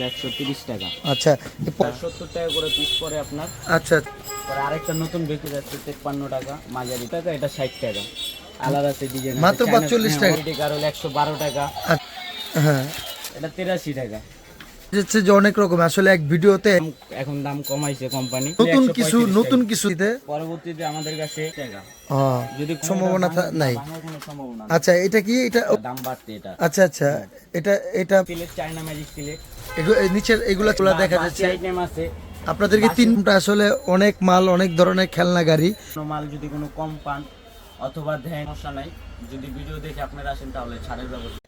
একশো তিরিশ টাকা। আচ্ছা এই প- সত্তর টাকা করে পিস পরে আপনার। আচ্ছা। পরে আরেকটা নতুন বেঁকে যাচ্ছে তেপ্পান্ন টাকা মাঝারি টাকা এটা ষাট টাকা। আলাদা আছে ডিজাইন মাত্র 45 টাকা। টাকা হলো একশো বারো টাকা। হ্যাঁ। এটা তিরাশি টাকা। হচ্ছে যে অনেক রকম আসলে এক ভিডিওতে এখন দাম কমাইছে কোম্পানি নতুন কিছু নতুন কিছুতে পরবর্তীতে আমাদের কাছে টাকা। যদি সম্ভাবনা নাই। আচ্ছা এটা কি এটা দাম বাড়তে এটা। আচ্ছা আচ্ছা এটা এটা চায়না ম্যাজিক এই নিচের এগুলা তোলা দেখা যাচ্ছে। আপনাদেরকে তিনটা আসলে অনেক মাল অনেক ধরনের খেলনা গাড়ি। মাল যদি কোনো কম পান অথবা দেয় সমস্যা নাই। যদি ভিডিও দেখে আপনারা আসেন তাহলে ছাড়ের ব্যবস্থা।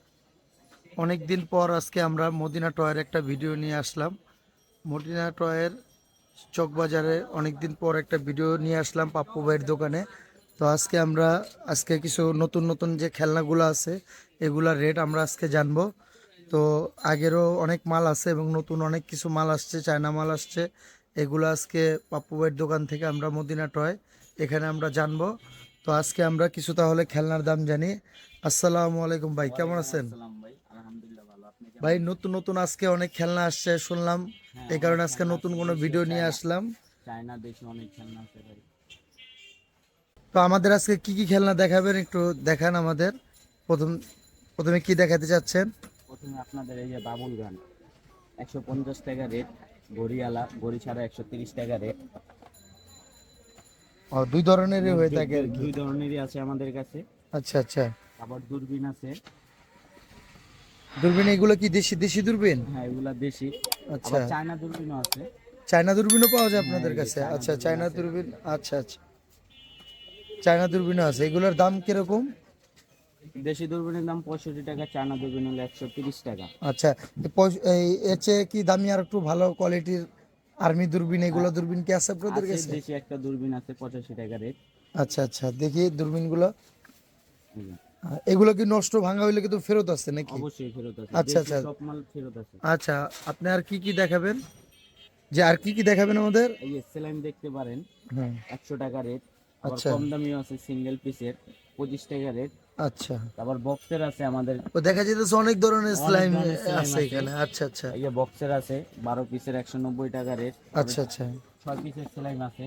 অনেক দিন পর আজকে আমরা মদিনা টয়ের একটা ভিডিও নিয়ে আসলাম। মদিনা টয়ের চকবাজারে অনেক দিন পর একটা ভিডিও নিয়ে আসলাম পাপ্পু ভাইয়ের দোকানে। তো আজকে আমরা আজকে কিছু নতুন নতুন যে খেলনাগুলো আছে এগুলার রেট আমরা আজকে জানব। তো আগেরও অনেক মাল আছে এবং নতুন অনেক কিছু মাল আসছে চায়না মাল আসছে। এগুলো আজকে পাপ্পু ভাইয়ের দোকান থেকে আমরা মদিনা টয় এখানে আমরা জানব। তো আজকে আমরা কিছু তাহলে খেলনার দাম জানি। আসসালামু আলাইকুম ভাই কেমন আছেন? ভাই নতুন নতুন আজকে অনেক খেলনা আসছে শুনলাম। এই কারণে আজকে নতুন কোনো ভিডিও নিয়ে আসলাম। চায়না দেশে অনেক খেলনা আছে ভাই। তো আমাদের আজকে কি কি খেলনা দেখাবেন একটু দেখান আমাদের। প্রথম প্রথমে কি দেখাতে চাচ্ছেন? প্রথমে আপনাদের এই যে বাবুল গান। একশো পঞ্চাশ টাকা রেট গড়িয়ালা গড়ি ছাড়া একশো তিরিশ টাকা রেট ও দুই ধরনেরই হয়ে থাকে। আর কি দুই ধরনেরই আছে আমাদের কাছে। আচ্ছা আচ্ছা। আবার দূরবীন আছে। দূরবীন এগুলো কি দেশি দেশি দূরবীন? হ্যাঁ এগুলা দেশি। আচ্ছা। চায়না দূরবীনও আছে। চায়না দূরবীনও পাওয়া যায় আপনাদের হ্যাঁ, যে কাছে? আচ্ছা চায়না দূরবীন আচ্ছা আচ্ছা। চায়না দূরবীনও আছে। এগুলোর দাম কীরকম? দেশি দূরবীনের দাম পঁয়ষট্টি টাকা চায়না দূরবীন হলো একশো তিরিশ টাকা। আচ্ছা এর চেয়ে কি দামি আর একটু ভালো কোয়ালিটির আর্মি দূরবীন এগুলো দূরবীন কি আছে আপনাদের কাছে? দেশি একটা দূরবীন আছে পঁচাশি টাকা রেট। আচ্ছা আচ্ছা দেখি দূরবীনগুলো। আহ, এগুলো কি নষ্ট ভাঙা হইলে কিন্তু ফেরত আসছে নাকি? অবশ্যই ফেরত আছে আচ্ছা, আচ্ছা। সব মাল ফেরত আছে আচ্ছা আপনি আর কি কি দেখাবেন? যে আর কি কি দেখাবেন আমাদের? এই সেলাইন দেখতে পারেন হুম একশো টাকা রেট। আচ্ছা। কম দামিও আছে সিঙ্গেল পিসের পঁচিশ টাকা রেট। আচ্ছা। তারপর বক্সের আছে আমাদের। ও দেখা যেতেছে অনেক ধরনের স্লাইম আছে। এখানে। আচ্ছা আচ্ছা। এই যে বক্সের আছে বারো পিসের একশো নব্বই টাকা রেট আচ্ছা আচ্ছা। 6 পিসের স্লাইম আছে।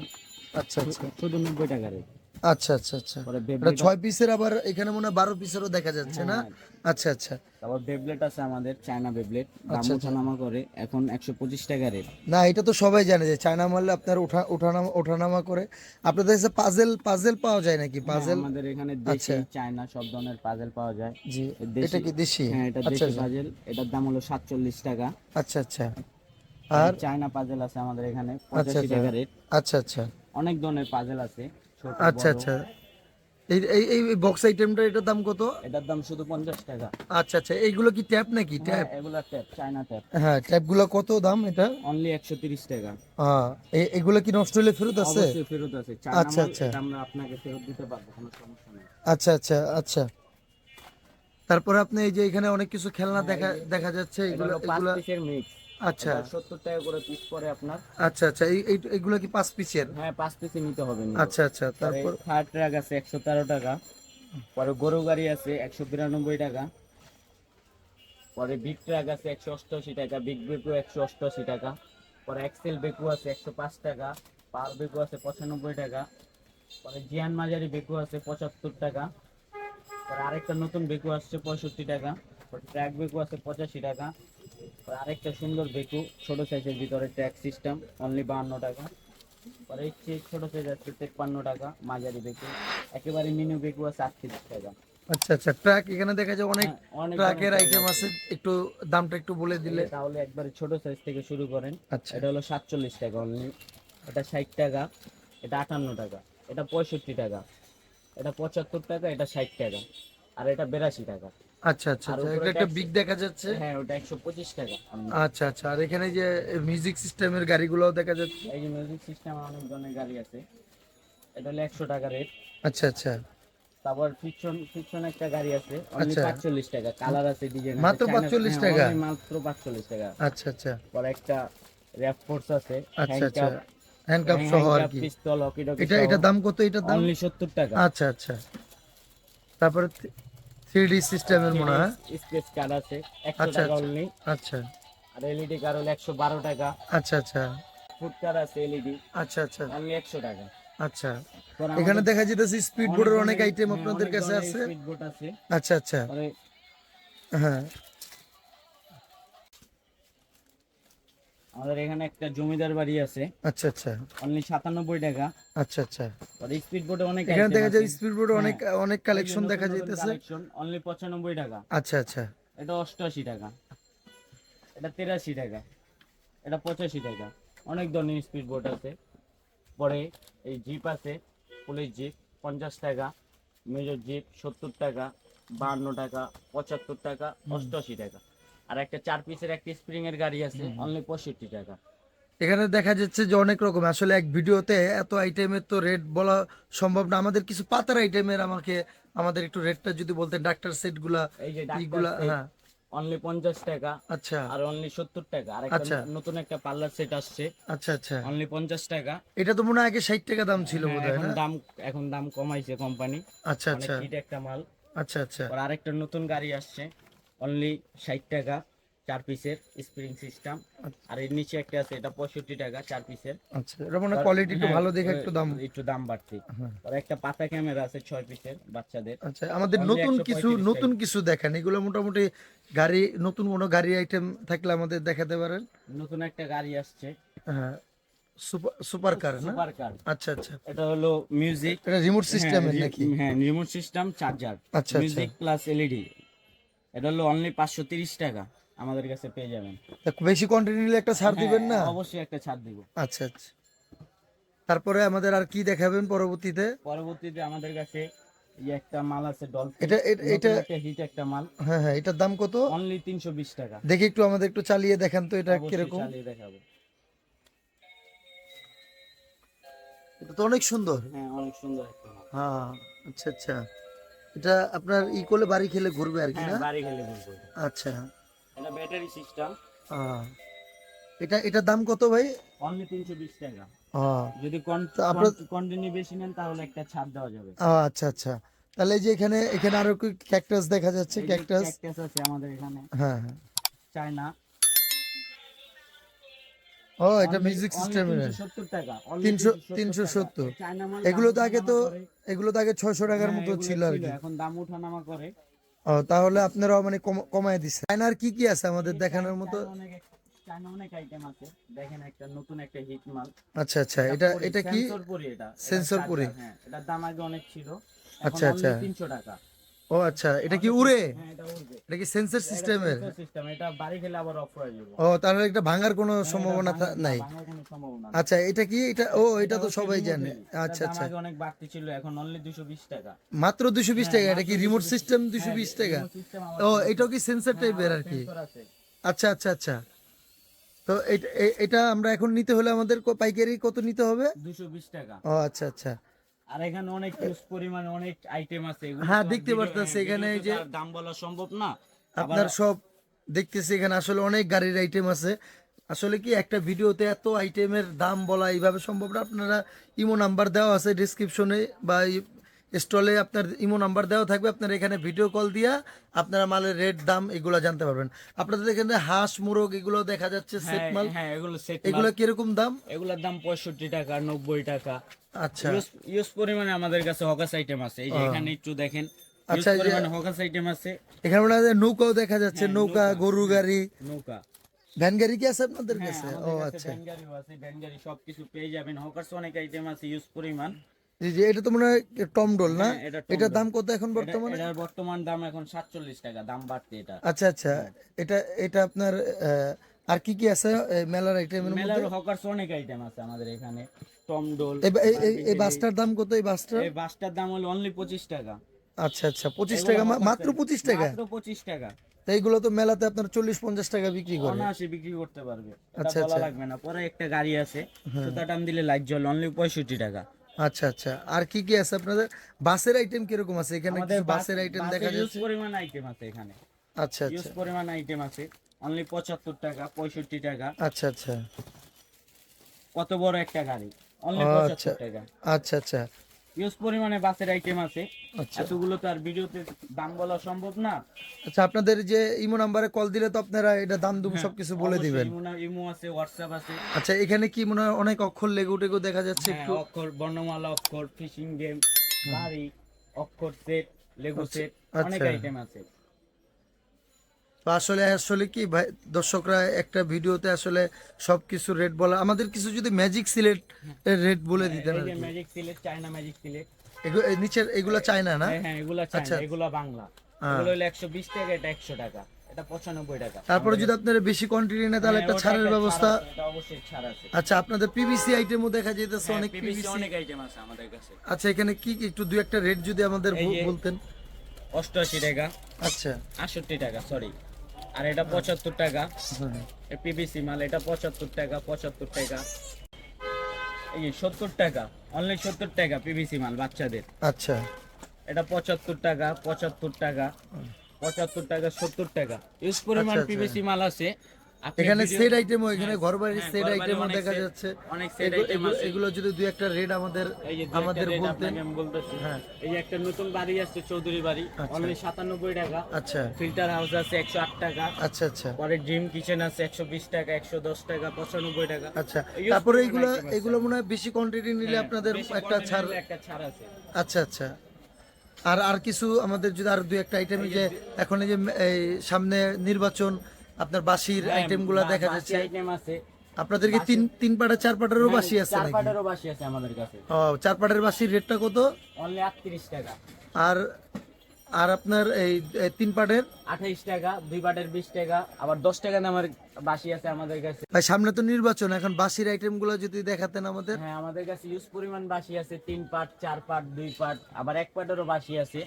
আচ্ছা আচ্ছা। শুধু নব্বই টাকা রেট আচ্ছা আচ্ছা আচ্ছা। বেবলেট ছয় পিসের আবার এখানে মনে হয় বারো পিসেরও দেখা যাচ্ছে না? আচ্ছা আচ্ছা। তারপর বেবলেট আছে আমাদের চায়না বেবলেট দাম আচ্ছা, ওঠানামা করে এখন একশো পঁচিশ টাকা রেট না এটা তো সবাই জানে যে চায়না মারলে আপনার ওঠা ওঠানামা ওঠানামা করে। আপনাদের কাছে পাজেল পাজেল পাওয়া যায় নাকি? পাজেল আমাদের এখানে দেশি চায়না সব ধরনের পাজেল পাওয়া যায়। জি এটা কি দেশি? হ্যাঁ এটা আচ্ছা দেশি পাজেল এটার দাম হলো সাতচল্লিশ টাকা। আচ্ছা আচ্ছা। আর? চায়না পাজেল আছে আমাদের এখানে আচ্ছা, পঁচাশি আচ্ছা। টাকা রেট আচ্ছা আচ্ছা। অনেক ধরনের পাজেল আছে। আচ্ছা আচ্ছা। এই এই এই বক্স আইটেমটা এটার দাম কত? এটার দাম শুধু পঞ্চাশ টাকা। আচ্ছা আচ্ছা। এইগুলো কি ট্যাপ নাকি? হ্যাঁ ট্যাপ এগুলা ট্যাপ চায়না ট্যাপ হ্যাঁ ট্যাপগুলো কত দাম এটা? অনলি টাকা। হ্যাঁ এগুলো কি নষ্ট হলে ফেরত আছে? অবশ্যই ফেরত আছে। আচ্ছা, আচ্ছা। আমরা আপনাকে ফেরত দিতে পারব কোনো সমস্যা নেই। আচ্ছা আচ্ছা আচ্ছা। তারপরে আপনি এই যে এখানে অনেক কিছু খেলনা দেখা দেখা যাচ্ছে এগুলো এগুলো মিক্স আচ্ছা। সত্তর টাকা করে পিস পরে আপনার। আচ্ছা আচ্ছা এই এই- কি পাঁচ পিসের হ্যাঁ পাঁচ পিসে নিতে হবে আচ্ছা আচ্ছা তারপর? পরে থার্ড ট্রাক আছে একশো তেরো টাকা। পরে গরু গাড়ি আছে একশো বিরানব্বই টাকা। পরে বিগ ট্রাক আছে একশো অষ্টআশি টাকা বিগ বেকু একশো অষ্টআশি টাকা। পরে এক্সেল বেকু আছে একশো পাঁচ টাকা পার বেকু আছে পঁচানব্বই টাকা। পরে জিয়ান মাঝারি বেকু আছে পঁচাত্তর টাকা। পরে আরেকটা নতুন বেকু আসছে পঁয়ষট্টি টাকা। পরে ট্র্যাক বেকু আছে পঁচাশি টাকা। পরে আরেকটা সুন্দর বেকু ছোট সাইজের ভিতরে ট্র্যাক সিস্টেম অনলি বাহান্ন টাকা। পরে হচ্ছে ছোট সাইজ আছে তেপ্পান্ন টাকা মাঝারি বেকু। একেবারে মিনু বেকু আছে আটত্রিশ টাকা। আচ্ছা আচ্ছা ট্রাক এখানে দেখা যায় অনেক হ্যাঁ, ট্রাকের আইটেম আছে। একটু দামটা একটু বলে দিলে। দিলে তাহলে একবারে ছোট সাইজ থেকে শুরু করেন। আচ্ছা। এটা হলো সাতচল্লিশ টাকা অনলি এটা ষাট টাকা এটা আটান্ন টাকা এটা পঁয়ষট্টি টাকা এটা পঁচাত্তর টাকা এটা ষাট টাকা আর এটা বিরাশি টাকা। আচ্ছা আচ্ছা আচ্ছা এটা একটা বিগ দেখা যাচ্ছে? হ্যাঁ ওটা একশো পঁচিশ টাকা। আচ্ছা আচ্ছা আর এখানে যে মিউজিক সিস্টেমের গাড়িগুলোও দেখা যাচ্ছে? এই যে মিউজিক সিস্টেম অনেক ধরনের গাড়ি আছে। এটা হলো একশো টাকা রেট আচ্ছা আচ্ছা। তারপর ফিকশন ফিকশন একটা গাড়ি আছে। অনলি আচ্ছা। পাঁচচল্লিশ টাকা। কালার আছে ডিজাইন মাত্র 45 টাকা? মাত্র পাঁচচল্লিশ টাকা। আচ্ছা আচ্ছা। পরে একটা র্যাপ ফোর্স আছে আচ্ছা আচ্ছা। হ্যান্ডকাপ সহ আর কি। পিস্তল হকি এটা এটা দাম কত? এটার দাম? অনলি সত্তর টাকা। আচ্ছা আচ্ছা। তারপরে থ্রি ডি সিস্টেমের মনে হয় স্পেস কার্ড আছে একশো আচ্ছা, টাকা আচ্ছা। অনলি আচ্ছা। আর এলইডি কার হলো একশো বারো টাকা। আচ্ছা আচ্ছা। ফুড কার আছে এলইডি আচ্ছা আচ্ছা। অনলি একশো টাকা। আচ্ছা। এখানে দেখা যেতেছে স্পিড বোর্ডের অনেক আইটেম হ্যাঁ, আপনাদের কাছে আছে। আচ্ছা আচ্ছা। হ্যাঁ। আমাদের এখানে একটা জমিদার বাড়ি আছে। আচ্ছা আচ্ছা। অনলি সাতানব্বই টাকা। আচ্ছা আচ্ছা। পরে স্পিড বোটে অনেক এখানে দেখা যায় স্পিড বোর্ডে অনেক অনেক কালেকশন দেখা যাইতেছে। collection, অনলি পঁচানব্বই টাকা। আচ্ছা আচ্ছা। এটা অষ্টআশি টাকা। এটা তেরাশি টাকা। এটা পঁচাশি টাকা। অনেক ধরনের স্পিড বোট আছে। পরে এই জিপ আছে পুলিশ জিপ পঞ্চাশ টাকা। মেজর জিপ সত্তর টাকা বাহান্ন টাকা পঁচাত্তর টাকা অষ্টআশি টাকা। আর একটা চার পিসের একটা স্প্রিং এর গাড়ি আছে অনলি পঁয়ষট্টি টাকা। এখানে দেখা যাচ্ছে যে অনেক রকম আসলে এক ভিডিওতে এত আইটেমের তো রেট বলা সম্ভব না। আমাদের কিছু পাতার আইটেমের আমাকে আমাদের একটু রেটটা যদি বলতেন ডাক্তার সেটগুলা এইগুলা হ্যাঁ। অনলি পঞ্চাশ টাকা আচ্ছা। আর অনলি সত্তর টাকা। আর আচ্ছা। একটা নতুন একটা পার্লার সেট আসছে আচ্ছা আচ্ছা। অনলি পঞ্চাশ টাকা। এটা তো মনে হয় আগে ষাট টাকা দাম ছিল হ্যাঁ, বোধ হয় এখন দাম এখন দাম কমাইছে কোম্পানি আচ্ছা আচ্ছা। একটা মাল। আচ্ছা আচ্ছা। আর আরেকটা নতুন গাড়ি আসছে অনলি ষাট টাকা চার পিসের স্প্রিং সিস্টেম আর এর নিচে একটা আছে এটা পঁয়ষট্টি টাকা চার পিসের আচ্ছা এটা মনে কোয়ালিটি একটু হ্যাঁ, ভালো দেখে একটু দাম। একটু দাম বাড়তি হ্যাঁ। আর একটা পাতা ক্যামেরা আছে ছয় পিসের বাচ্চাদের। আচ্ছা আমাদের নতুন কিছু নতুন কিছু দেখেন এগুলো মোটামুটি গাড়ি নতুন কোনো গাড়ি আইটেম থাকলে আমাদের দেখাতে পারেন? নতুন একটা গাড়ি আসছে। হ্যাঁ সুপার কার না? আচ্ছা আচ্ছা। এটা হলো মিউজিক এটা রিমোট সিস্টেম নাকি? হ্যাঁ রিমোট সিস্টেম চার্জার আচ্ছা আচ্ছা। মিউজিক প্লাস এলইডি এটা হলো অনলি পাঁচশো তিরিশ টাকা আমাদের কাছে পেয়ে যাবেন। বেশি কোয়ান্টিটি নিলে একটা ছাড় দিবেন না? হ্যাঁ, অবশ্যই একটা ছাড় দিব। আচ্ছা আচ্ছা। তারপরে আমাদের আর কি দেখাবেন পরবর্তীতে? পরবর্তীতে আমাদের কাছে একটা মাল আছে ডলফিন এটা এটা- একটা হিট একটা মাল। হ্যাঁ হ্যাঁ এটার দাম কত? অনলি তিনশো বিশ টাকা। দেখি একটু আমাদের একটু চালিয়ে দেখান তো এটা কীরকম। চালিয়ে দেখাবো। এটা তো অনেক সুন্দর। হ্যাঁ অনেক সুন্দর একটা মাল। হ্যাঁ আচ্ছা আচ্ছা। এটা আপনার ই করলে বাড়ি খেলে ঘুরবে আর কি হ্যাঁ না? বাড়ি খেলে এটা। আচ্ছা। এটা ব্যাটারি সিস্টেম এটা এটার দাম কত ভাই? অনলি তিনশো বিশ টাকা। আহ, যদি কন্টিনিউ বেশি নেন তাহলে একটা ছাড় দেওয়া যাবে। আচ্ছা আচ্ছা। তাহলে এই যে এখানে এখানে আরও কি ক্যাকটাস দেখা যাচ্ছে যে ক্যাকটাস আছে আমাদের এখানে। হ্যাঁ হ্যাঁ। চায়না। ও এটা মিউজিক সিস্টেমের সত্তর 300 370 370 টাকা। চায়না মাল এগুলো তো আগে তো এগুলো তো আগে ছয়শো টাকার হ্যাঁ, মতো ছিল আর কি। এখন দাম ওঠানামা করে। ও তাহলে আপনারাও মানে কম- কমায় দিচ্ছে চায়নার কি কি আছে আমাদের দেখানোর মতো? চায়না অনেক আইটেম আছে। দেখেন একটা নতুন একটা হিট মাল আচ্ছা আচ্ছা এটা এটা কি? সেন্সর পরি এটা। charger, পরি? হ্যাঁ এটার দাম আগে অনেক ছিল। আচ্ছা, আচ্ছা। তিনশো টাকা। ও আচ্ছা এটা কি উড়ে? হ্যাঁ এটা কি সেন্সর সিস্টেমের সিস্টেম এটা বাড়ি খেলে আবার অফ হয়ে যাবে। ও তাহলে এটা ভাঙার কোনো হ্যাঁ, সম্ভাবনা নাই। আচ্ছা এটা কি? এটা ও এটা তো সবাই জানে। আচ্ছা আচ্ছা। আগে অনেক বাড়তি ছিল এখন অনলি দুশো বিশ টাকা। মাত্র দুশো বিশ টাকা এটা কি রিমোট সিস্টেম দুশো বিশ। টাকা? ও এটাও কি সেন্সর টাইপের আর কি? আচ্ছা আচ্ছা আচ্ছা। তো এটা এটা আমরা এখন নিতে হলে আমাদের পাইকারি কত নিতে হবে? দুশো বিশ টাকা। ও আচ্ছা আচ্ছা। আর এখানে অনেক হিউজ পরিমাণে অনেক আইটেম আছে হ্যাঁ, দেখতে পারতাছি হ্যাঁ, এখানে যে- দাম বলা সম্ভব না। আপনার সব দেখতেছি এখানে আসলে অনেক গাড়ির আইটেম আছে। আসলে কি একটা ভিডিওতে এত আইটেমের দাম বলা এইভাবে সম্ভব না? আপনারা ইমো নাম্বার দেওয়া আছে ডিসক্রিপশনে বা স্টলে আপনার ইমো নাম্বার দেওয়া থাকবে আপনারা এখানে ভিডিও কল দিয়া আপনারা মালের রেট দাম এগুলো জানতে পারবেন। আপনাদের এখানে হাঁস মুরগ এগুলো দেখা যাচ্ছে সেট হ্যাঁ, মাল। হ্যাঁ এগুলো সেট এগুলো কীরকম দাম? এগুলোর দাম পঁয়ষট্টি টাকা নব্বই টাকা। আচ্ছা। ইউজ পরিমাণে আমাদের কাছে হকাস আইটেম আছে। এই যে এখানে একটু দেখেন আচ্ছা, হকাস আইটেম আছে। এখানে হয় নৌকাও দেখা যাচ্ছে হ্যাঁ, নৌকা গরু গাড়ি। নৌকা। ভ্যান গাড়ি কি আছে আপনাদের হ্যাঁ, কাছে? ও আচ্ছা। ভ্যান গাড়িও আছে ভ্যান গাড়ি সবকিছু পেয়ে যাবেন। হকার্স অনেক আইটেম আছে ইউজ পরিমাণ। এটা তো মনে হয় টমডোল না? হ্যাঁ, এটা এটার দাম কত এখন বর্তমানে? এটার বর্তমান দাম এখন সাতচল্লিশ টাকা দাম বাড়তে এটা। আচ্ছা আচ্ছা এটা এটা আপনার আর কি কি আছে মেলার আইটেমের মধ্যে মেলার হকার্স অনেক আইটেম আছে আমাদের এখানে টমডোল এই বাসটার দাম কত এই বাসটার? এই বাসটার দাম হলো অনলি পঁচিশ টাকা। আচ্ছা আচ্ছা পঁচিশ টাকা মাত্র পঁচিশ টাকা? মাত্র পঁচিশ টাকা। তো এইগুলো তো মেলাতে আপনার চল্লিশ পঞ্চাশ টাকা বিক্রি করে। অনায়াসে বিক্রি করতে পারবে। আচ্ছা, আচ্ছা। লাগবে না পরে একটা গাড়ি আছে সুতা টান দিলে লাইট জ্বল অনলি পঁয়ষট্টি টাকা। আচ্ছা আচ্ছা। আর কি কি আছে আপনাদের? বাসের আইটেম কীরকম আছে? এখানে আমাদের বাসের আইটেম দেখা ইউজ যাচ্ছে? পরিমাণ আইটেম আছে এখানে। আচ্ছা ইউজ আচ্ছা পরিমাণ আইটেম আছে। অনলি পঁচাত্তর টাকা পঁয়ষট্টি টাকা। আচ্ছা আচ্ছা। কত বড় একটা গাড়ি? অনলি ও, পঁচাত্তর আচ্ছা। টাকা। আচ্ছা আচ্ছা। ইউজ পরিমাণে বাসের আইটেম আছে। আচ্ছা। এতগুলো তো আর ভিডিওতে দাম বলা সম্ভব না। আচ্ছা আপনাদের যে ইমো নাম্বারে কল দিলে তো আপনারা এটা দাম দুম হ্যাঁ, সবকিছু বলে দিবেন। ইমো না- ইমো আছে হোয়াটসঅ্যাপ আছে। আচ্ছা এখানে কি মনে হয় অনেক অক্ষর লেগু টেগু দেখা যাচ্ছে হ্যাঁ, একটু? অক্ষর বর্ণমালা অক্ষর ফিশিং গেম বাড়ি অক্ষর সেট লেগু সেট অনেক আচ্ছা। আইটেম আছে। তো আসলে আসলে কি ভাই দর্শকরা একটা ভিডিওতে আসলে সবকিছু রেট বলা আমাদের কিছু যদি ম্যাজিক সিলেট রেট বলে দিতেন এই যে magic slate China magic slate. এগু- এই নিচের এগুলো চায় না? হ্যাঁ হ্যাঁ এগুলা আচ্ছা। চায়না এগুলা বাংলা। হ্যাঁ। এগুলো হলো একশো বিশ টাকা এটা একশো টাকা। এটা পঁচানব্বই টাকা। তারপরে যদি আপনারা বেশি কোয়ান্টিটি নেয় তাহলে হ্যাঁ, একটা ছাড়ের ব্যবস্থা এটা অবশ্যই ছাড় আছে। আচ্ছা আপনাদের পিভিসি আইটেমও দেখা যাইতেছে হ্যাঁ, অনেক পিভিসি অনেক আইটেম আছে আমাদের কাছে। আচ্ছা এখানে কি কি একটু দুই একটা রেট যদি আমাদের বলতেন। অষ্টআশি টাকা। আচ্ছা। আটষট্টি টাকা সরি আর এটা পঁচাত্তর টাকা। পিবিসি মাল এটা পঁচাত্তর টাকা পঁচাত্তর টাকা। এই সত্তর টাকা অনলি সত্তর টাকা পিবিসি মাল বাচ্চাদের। আচ্ছা। এটা পঁচাত্তর টাকা পঁচাত্তর টাকা পঁচাত্তর টাকা সত্তর টাকা। ইউজ পরিমাণ আচ্ছা, আচ্ছা। পিবিসি মাল আছে। এখানে সেট আইটেমও এখানে হ্যাঁ, ঘর বাড়ির হ্যাঁ, সেট ঘরবাড়ির আইটেমও দেখা যাচ্ছে। অনেক সেট এগুলো- আইটেম আছে। এগুলো যদি দুই একটা রেট আমাদের আমাদের বলতেন। হ্যাঁ। এই যে একটা নতুন বাড়ি আসছে চৌধুরী বাড়ি। আচ্ছা। অনলি সাতানব্বই টাকা। আচ্ছা। ফিল্টার হাউস আছে একশো আট টাকা। আচ্ছা আচ্ছা। পরে ড্রিম কিচেন আছে একশো বিশ টাকা একশো দশ টাকা পঁচানব্বই টাকা। আচ্ছা। তারপরে পরিমাণ এগুলো এগুলো মনে হয় বেশি কোয়ান্টিটি নিলে হ্যাঁ, আপনাদের একটা ছাড় একটা ছাড় আছে। আচ্ছা আচ্ছা। আর আর কিছু আমাদের যদি আর দুই একটা আইটেম যে এখন এই যে সামনে নির্বাচন আপনার বাসির হ্যাঁ, আইটেমগুলো দেখা যাচ্ছে। আইটেম আছে। আপনাদেরকে তিন তিন পাটা চার পাটারও হ্যাঁ, বাসি আছে চার পাটেরও বাসি আছে আমাদের কাছে। ও চার পাটের বাসির রেটটা কত? অনলি আটত্রিশ টাকা। আর আর আপনার এই তিন পাটের আঠাইশ টাকা দুই পাটের বিশ টাকা আবার দশ টাকা দামের বাসি আছে আমাদের কাছে। ভাই সামনে তো নির্বাচন এখন বাসির আইটেমগুলো যদি দেখাতেন আমাদের। হ্যাঁ আমাদের কাছে ইউজ পরিমাণ বাসি আছে তিন পাট চার পাট দুই পাট আবার এক পাটেরও বাসি আছে।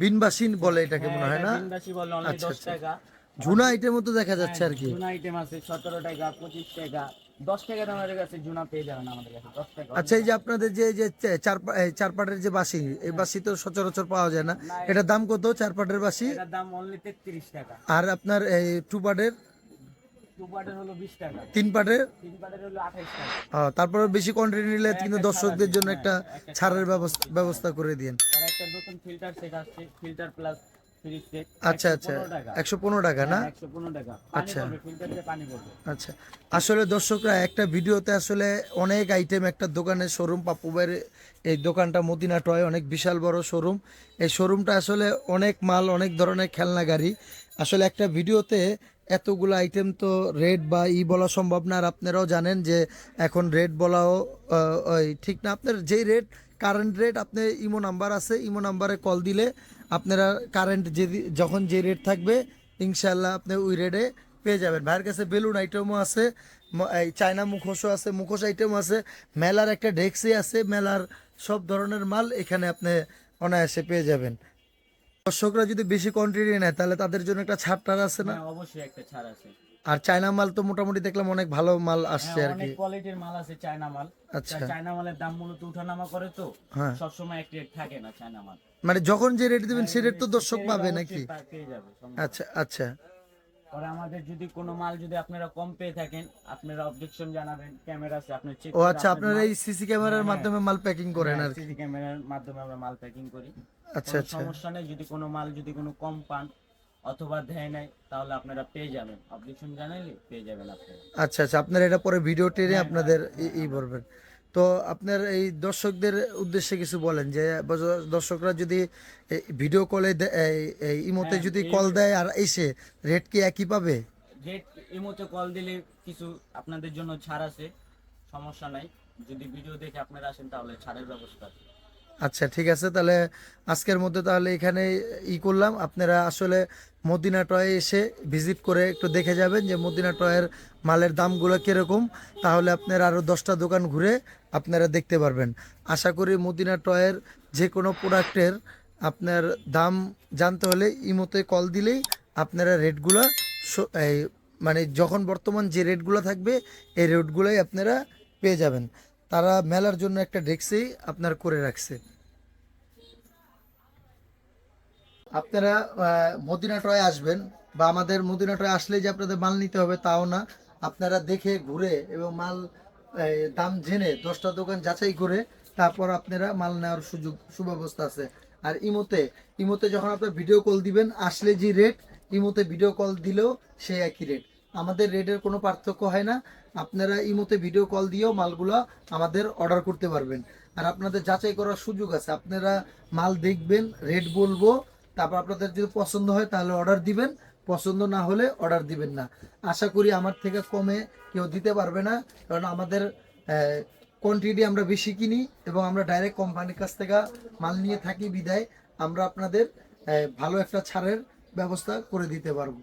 বিন বাসিন বলে এটাকে মনে হ্যাঁ, হয় না? তিন বাসি বলে অনলি আচ্ছা, দশ আচ্ছা। টাকা। ঝুনা আইটেমও তো দেখা যাচ্ছে আর কি জুনা আইটেম আছে সতেরো টাকা পঁচিশ টাকা দশ টাকা দামের কাছে জুনা পেয়ে যাবেন আমাদের কাছে দশ টাকা আচ্ছা এই যে আপনাদের যে যে চার পা- চার পাটের যে বাসি এই বাসি তো সচরাচর পাওয়া যায় না। এটার দাম কত চার পাটের বাসি? এটার দাম অনলি তেত্রিশ টাকা। আর আপনার এই টু পাটের? টু পাটের হলো বিশ টাকা। তিন টাকা। আহ, তারপরে বেশি কোয়ান্টিটি নিলে কিন্তু দর্শকদের জন্য একটা হ্যাঁ, ছাড়ের ব্যবস্থা ব্যবস্থা করে দিন আর একটা নতুন ফিল্টার সেট আসছে ফিল্টার প্লাস আচ্ছা আচ্ছা। একশো পনেরো টাকা। না? টাকা। আচ্ছা। আচ্ছা। আসলে দর্শকরা একটা ভিডিওতে আসলে অনেক আইটেম একটা দোকানের শোরুম পাপ্পু ভাইয়ের এই দোকানটা মদিনা টয় অনেক বিশাল বড় শোরুম এই শোরুমটা আসলে অনেক মাল অনেক ধরনের খেলনা গাড়ি। আসলে একটা ভিডিওতে এতগুলো আইটেম তো রেড বা ই বলা সম্ভব না আর আপনারাও জানেন যে এখন রেড বলাও ওই ঠিক না। আপনার যেই রেট কারেন্ট রেট আপনি ইমো নাম্বার আছে ইমো নাম্বারে কল দিলে আপনারা কারেন্ট যে যখন যে রেট থাকবে ইনশাল্লাহ আপনি ওই রেটে পেয়ে যাবেন। ভাইয়ের কাছে বেলুন আইটেমও আছে এই চায়না মুখোশও আছে মুখোশ আইটেমও আছে। মেলার একটা ডেক্সি আছে মেলার সব ধরনের মাল এখানে আপনি অনায়াসে পেয়ে যাবেন। দর্শকরা যদি বেশি কোয়ান্টিটি নেয় তাহলে তাদের জন্য একটা ছাড় টার আছে না? হ্যাঁ অবশ্যই একটা ছাড় আছে। আর চায়না মাল তো মোটামুটি দেখলাম অনেক ভালো মাল আসছে হ্যাঁ, আর কি। কোয়ালিটির মাল আছে চায়না মাল। আচ্ছা। চায়না মালের দাম মূলত উঠানামা করে তো। হ্যাঁ। সবসময় এক রেট থাকে না চায়না মাল। মানে যখন যে রেট দিবেন সেই রেট তো দর্শক পাবে নাকি? আচ্ছা আচ্ছা। পরে আমাদের যদি কোনো মাল যদি আপনারা কম পেয়ে থাকেন আপনারা অবজেকশন জানাবেন ক্যামেরা আছে আপনি চেক ও আচ্ছা আপনারা এই সিসি ক্যামেরার মাধ্যমে মাল প্যাকিং করেন আর সিসি ক্যামেরার মাধ্যমে আমরা মাল প্যাকিং করি। আচ্ছা আচ্ছা। সমস্যা নেই যদি কোনো মাল যদি কোনো কম পান অথবা দেয় নাই তাহলে আপনারা পেয়ে যাবেন। অবজেকশন জানাইলে পেয়ে যাবেন আপনারা। আচ্ছা আচ্ছা আপনারা এটা পরে ভিডিও টেনে হ্যাঁ, আপনাদের ই- ই করবেন তো আপনার এই দর্শকদের উদ্দেশ্যে কিছু বলেন যে দর্শকরা যদি ভিডিও কলে ইমোতে যদি কল দেয় আর এসে রেট কি একই পাবে? রেট ইমোতে কল দিলে কিছু আপনাদের জন্য ছাড় আছে সমস্যা নাই। যদি ভিডিও দেখে আপনারা আসেন তাহলে ছাড়ের ব্যবস্থা আছে। আচ্ছা ঠিক আছে, তাহলে আজকের মধ্যে তাহলে এখানে ই করলাম। আপনারা আসলে মদিনা টয়ে এসে ভিজিট করে একটু দেখে যাবেন যে মদিনা টয়ের মালের দামগুলো কীরকম। তাহলে আপনারা আরও দশটা দোকান ঘুরে আপনারা দেখতে পারবেন। আশা করি মদিনা টয়ের যে কোনো প্রোডাক্টের আপনার দাম জানতে হলে ইমোতে কল দিলেই আপনারা রেটগুলো মানে যখন বর্তমান যে রেটগুলো থাকবে, এই রেটগুলোই আপনারা পেয়ে যাবেন। তারা মেলার জন্য একটা ডেস্কেই আপনার করে রাখছে। আপনারা মদিনা টয় আসবেন বা আমাদের মদিনা টয় আসলে যে আপনাদের মাল নিতে হবে তাও না। আপনারা দেখে, ঘুরে এবং মাল দাম জেনে দশটা দোকান যাচাই করে তারপর আপনারা মাল নেওয়ার সুযোগ, সুব্যবস্থা আছে। আর ইমোতে ইমোতে যখন আপনার ভিডিও কল দিবেন, আসলে যে রেট ইমোতে ভিডিও কল দিলেও সেই একই রেট আমাদের রেটের কোনো পার্থক্য হয় না। আপনারা ইমোতে ভিডিও কল দিয়েও মালগুলো আমাদের অর্ডার করতে পারবেন। আর আপনাদের যাচাই করার সুযোগ আছে। আপনারা মাল দেখবেন রেট বলব, তারপর আপনাদের যদি পছন্দ হয় তাহলে অর্ডার দিবেন, পছন্দ না হলে অর্ডার দিবেন না। আশা করি আমার থেকে কমে কেউ দিতে পারবে না, কারণ আমাদের কোয়ান্টিটি আমরা বেশি কিনি এবং আমরা ডাইরেক্ট কোম্পানির কাছ থেকে মাল নিয়ে থাকি বিদায়। আমরা আপনাদের ভালো একটা ছাড়ের ব্যবস্থা করে দিতে পারব।